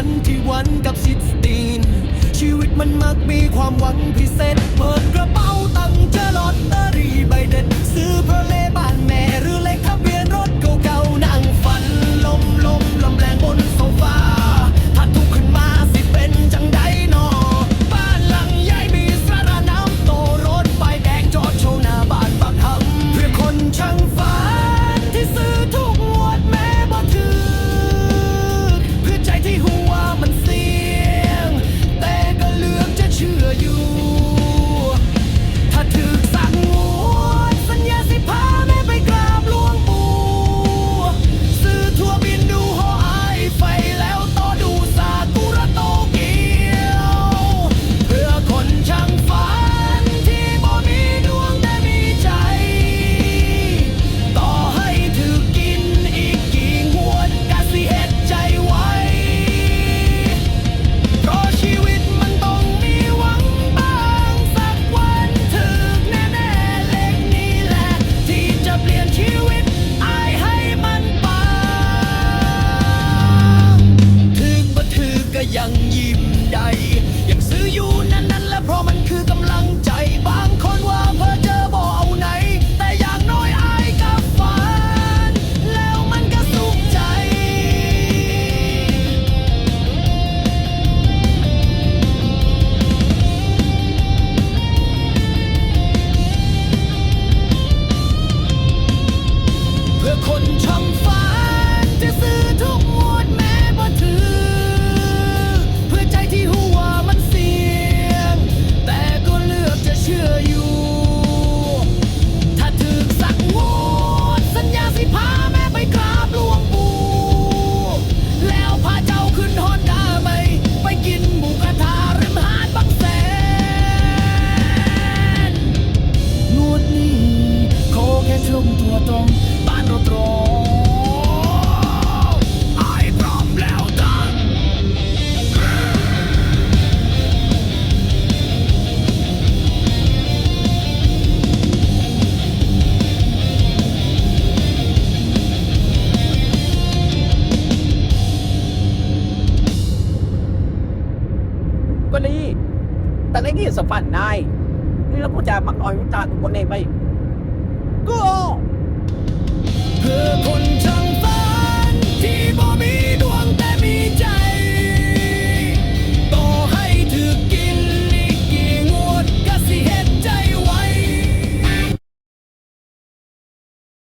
ันที่วันกับสิทตีน ชีวิตมันมักมีความหวังพิเศษ เปิดกระเป๋าตังเจอลอตเตอรี่ใบเด็ด ซื้อเพราเลบ้านแม่หรือเลขทะเบียนรถเก่าๆนั่งฝันลมลมลำแรงบนโซฟาถ้าทุกขึ้นมาสิเป็นจังไดนอบ้านหลังใหญ่มีสระน้ำโตรถไฟแดงจอดโชว์หน้าบ้านบักหำเพื่อคนช่างฝัน தலைகையை சப்பான் நாய் นี่แล้วกูจะมักอ่อยวิจารณ์คนเองไปกูเพื่อคนทั้ง